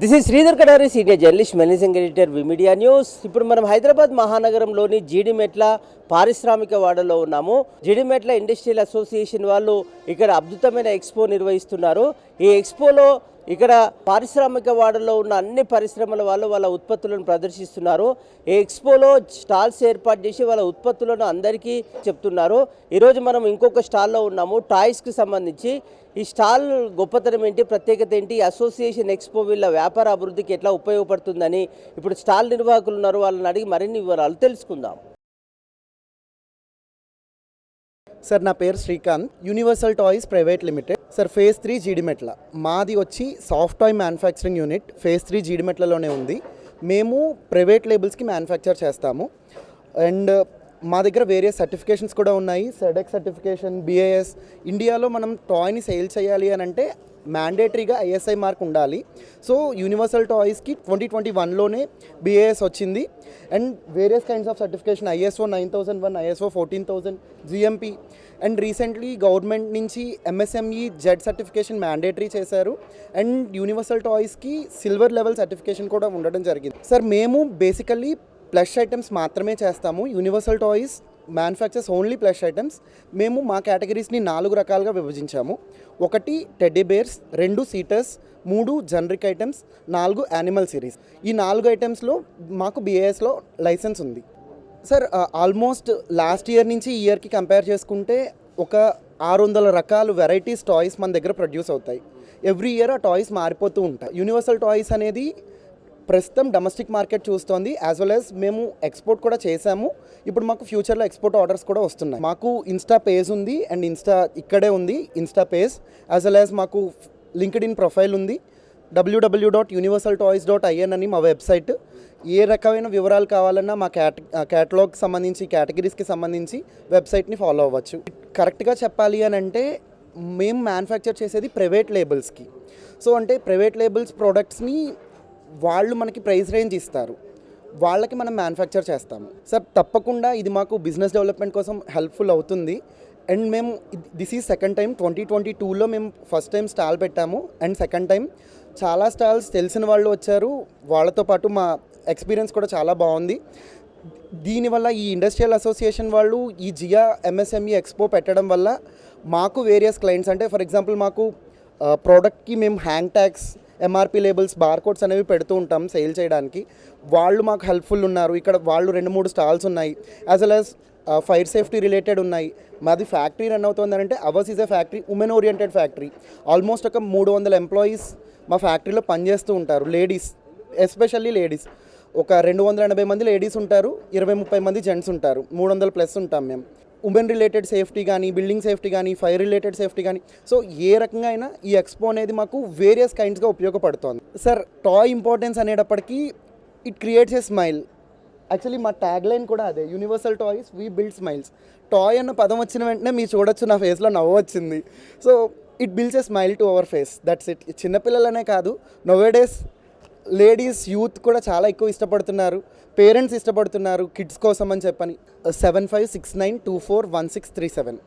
This is Sridhar Kadari senior journalist managing editor Vmedia news ఇప్పుడు మనం హైదరాబాద్ మహానగరంలోని జీడిమెట్ల పారిశ్రామిక వాడలో ఉన్నాము. జీడిమెట్ల ఇండస్ట్రియల్ అసోసియేషన్ వాళ్ళు ఇక్కడ అద్భుతమైన ఎక్స్పో నిర్వహిస్తున్నారు. ఈ ఎక్స్పోలో ఇక్కడ పారిశ్రామిక వాడలో ఉన్న అన్ని పరిశ్రమల వాళ్ళు వాళ్ళ ఉత్పత్తులను ప్రదర్శిస్తున్నారు. ఈ ఎక్స్పోలో స్టాల్స్ ఏర్పాటు చేసి వాళ్ళ ఉత్పత్తులను అందరికీ చెప్తున్నారు. ఈరోజు మనం ఇంకొక స్టాల్లో ఉన్నాము టాయ్స్కి సంబంధించి. ఈ స్టాల్ గొప్పతనం ఏంటి ప్రత్యేకత ఏంటి అసోసియేషన్ ఎక్స్పో వీళ్ళ వ్యాపార అభివృద్ధికి ఎట్లా ఉపయోగపడుతుందని ఇప్పుడు స్టాల్ నిర్వాహకులు ఉన్నారు వాళ్ళని అడిగి మరిన్ని వివరాలు తెలుసుకుందాం. సార్ నా పేరు Srikanth Universal Toys private limited. Sir phase three Jeedimetla మాది వచ్చి soft toy manufacturing unit phase three జీడిమెట్లలోనే ఉంది. మేము ప్రైవేట్ లేబుల్స్కి మ్యానుఫ్యాక్చర్ చేస్తాము. అండ్ మా దగ్గర వేరే సర్టిఫికేషన్స్ కూడా ఉన్నాయి. సెడెక్ సర్టిఫికేషన్ బిఏఎస్ ఇండియాలో మనం టాయ్ని సేల్ చేయాలి అని అంటే మ్యాండేటరీగా ఐఎస్ఐ మార్క్ ఉండాలి. సో యూనివర్సల్ టాయ్స్కి ట్వంటీ ట్వంటీ వన్లోనే బిఏఎస్ వచ్చింది. And various kinds of certification ISO nine thousand one ISO fourteen thousand GMP and recently government నుంచి ఎంఎస్ఎంఈ జెడ్ సర్టిఫికేషన్ మ్యాండేటరీ చేశారు. అండ్ యూనివర్సల్ టాయ్స్కి సిల్వర్ లెవెల్ సర్టిఫికేషన్ కూడా ఉండడం జరిగింది. సార్ మేము బేసికల్లీ ప్లస్ ఐటమ్స్ మాత్రమే చేస్తాము. Universal toys manufacturers only plus items మేము మా కేటగిరీస్ని నాలుగు రకాలుగా విభజించాము. ఒకటి టెడ్డీ బేర్స్ రెండు సీటర్స్ మూడు జనరిక్ ఐటమ్స్ నాలుగు యానిమల్ సిరీస్ ఈ నాలుగు ఐటమ్స్లో మాకు బీఏఎస్లో లైసెన్స్ ఉంది. సార్ ఆల్మోస్ట్ లాస్ట్ ఇయర్ నుంచి ఈ ఇయర్కి కంపేర్ చేసుకుంటే ఒక ఆరు వందల రకాల వెరైటీస్ టాయ్స్ మన దగ్గర ప్రొడ్యూస్ అవుతాయి. ఎవ్రీ ఇయర్ ఆ టాయ్స్ మారిపోతూ ఉంటాయి. యూనివర్సల్ టాయ్స్ అనేది ప్రస్తుతం డొమెస్టిక్ మార్కెట్ చూస్తోంది యాజ్ వెల్ యాజ్ మేము ఎక్స్పోర్ట్ కూడా చేశాము. ఇప్పుడు మాకు ఫ్యూచర్లో ఎక్స్పోర్ట్ ఆర్డర్స్ కూడా వస్తున్నాయి. మాకు ఇన్స్టా పేజ్ ఉంది అండ్ ఇన్స్టా ఇక్కడే ఉంది insta page as well as మాకు లింక్డ్ ఇన్ ప్రొఫైల్ ఉంది. WWW dot universal toys dot IN అని మా వెబ్సైట్ ఏ రకమైన వివరాలు కావాలన్నా మా క్యాట క్యాటలాగ్ సంబంధించి కేటగిరీస్కి సంబంధించి వెబ్సైట్ని ఫాలో అవ్వచ్చు. కరెక్ట్గా చెప్పాలి అని అంటే మేము మ్యానుఫ్యాక్చర్ చేసేది ప్రైవేట్ లేబుల్స్కి సో అంటే ప్రైవేట్ లేబుల్స్ ప్రోడక్ట్స్ని వాళ్ళు మనకి ప్రైస్ రేంజ్ ఇస్తారు. వాళ్ళకి మనం మ్యానుఫ్యాక్చర్ చేస్తాము. సార్ తప్పకుండా ఇది మాకు బిజినెస్ డెవలప్మెంట్ కోసం హెల్ప్ఫుల్ అవుతుంది. అండ్ మేము this is second time twenty twenty టూలో మేము ఫస్ట్ టైం స్టాల్ పెట్టాము. అండ్ సెకండ్ టైం చాలా స్టాల్స్ తెలిసిన వాళ్ళు వచ్చారు. వాళ్ళతో పాటు మా ఎక్స్పీరియన్స్ కూడా చాలా బాగుంది. దీనివల్ల ఈ ఇండస్ట్రియల్ అసోసియేషన్ వాళ్ళు ఈ జియా ఎంఎస్ఎంఈ ఎక్స్పో పెట్టడం వల్ల మాకు వేరియస్ క్లయింట్స్ అంటే ఫర్ ఎగ్జాంపుల్ మాకు ప్రోడక్ట్కి మేము hang tags MRP labels barcodes అనేవి పెడుతూ ఉంటాం సేల్ చేయడానికి. వాళ్ళు మాకు హెల్ప్ఫుల్ ఉన్నారు. ఇక్కడ వాళ్ళు రెండు మూడు స్టాల్స్ ఉన్నాయి. As well as fire safety related ఉన్నాయి. మాది ఫ్యాక్టరీ రన్ అవుతుందంటే ours is a factory women oriented factory almost ఒక మూడు వందల ఎంప్లాయీస్ మా ఫ్యాక్టరీలో పనిచేస్తూ ఉంటారు. లేడీస్ ఎస్పెషల్లీ లేడీస్ ఒక రెండు వందల ఎనభై మంది లేడీస్ ఉంటారు. ఇరవై ముప్పై మంది జెంట్స్ ఉంటారు. మూడు వందల ప్లస్ ఉంటాం మేము. ఉమెన్ రిలేటెడ్ సేఫ్టీ కానీ బిల్డింగ్ సేఫ్టీ కానీ ఫైర్ రిలేటెడ్ సేఫ్టీ కానీ. సో ఏ రకంగా అయినా ఈ ఎక్స్పో అనేది మాకు వేరియస్ కైండ్స్గా ఉపయోగపడుతోంది. సార్ టాయ్ ఇంపార్టెన్స్ అనేటప్పటికీ it creates a smile. Actually మా ట్యాగ్ లైన్ కూడా అదే universal toys we build smiles. Toy అన్న పదం వచ్చిన వెంటనే మీరు చూడొచ్చు నా ఫేస్లో నవ్వు వచ్చింది. So it builds a smile to our face that's it. చిన్నపిల్లలనే కాదు నోవేడేస్ లేడీస్ యూత్ కూడా చాలా ఎక్కువ ఇష్టపడుతున్నారు. పేరెంట్స్ ఇష్టపడుతున్నారు. కిడ్స్ కోసం అని చెప్పని. Seven five six nine two four one six three seven.